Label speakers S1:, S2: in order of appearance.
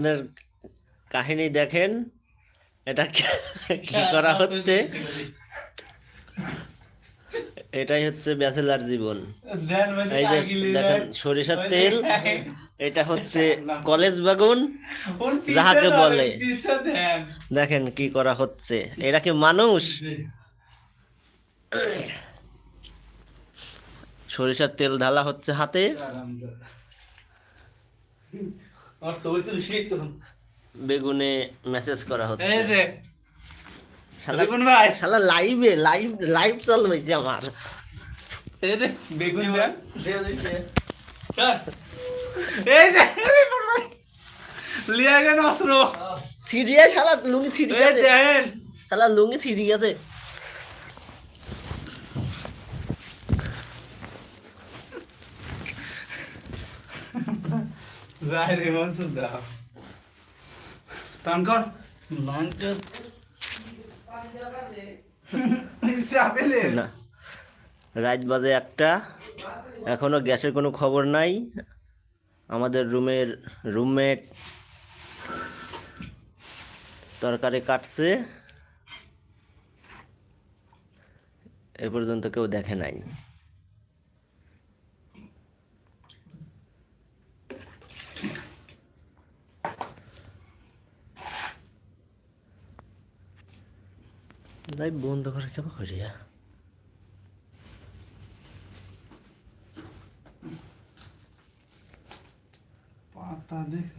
S1: আপনার কাহিনী দেখেন এটা কি- কি করা হচ্ছে? এটাই হচ্ছে ব্যাচেলার জীবন। এই যে দেখেন সরিষার তেল এটা হচ্ছে কলেজ বাগুন যাহাকে বলে। দেখেন কি করা হচ্ছে। এটা কি মানুষ? সরিষার তেল ঢালা হচ্ছে হাতে।
S2: আর ছবি তো।
S1: বেগুনে মেসেজ করা হচ্ছে।
S2: বেগুন ভাই।
S1: শালা লাইভে লাইভ লাইভ আমার।
S2: বেগুন এই দে লিয়া গেল অস্ত্র
S1: ছিড়িয়ে শালা লুঙ্গি শালা লুঙ্গি গেছে
S2: যাই রে মনসুর টান কর
S1: রাত বাজে একটা। এখনও গ্যাসের কোনো খবর নাই। আমাদের রুমের রুমমেট তরকারি কাটছে। এ পর্যন্ত কেউ দেখে নাই। লাইভ বন্ধ করে কেমন করিয়া
S2: পাতা দেখ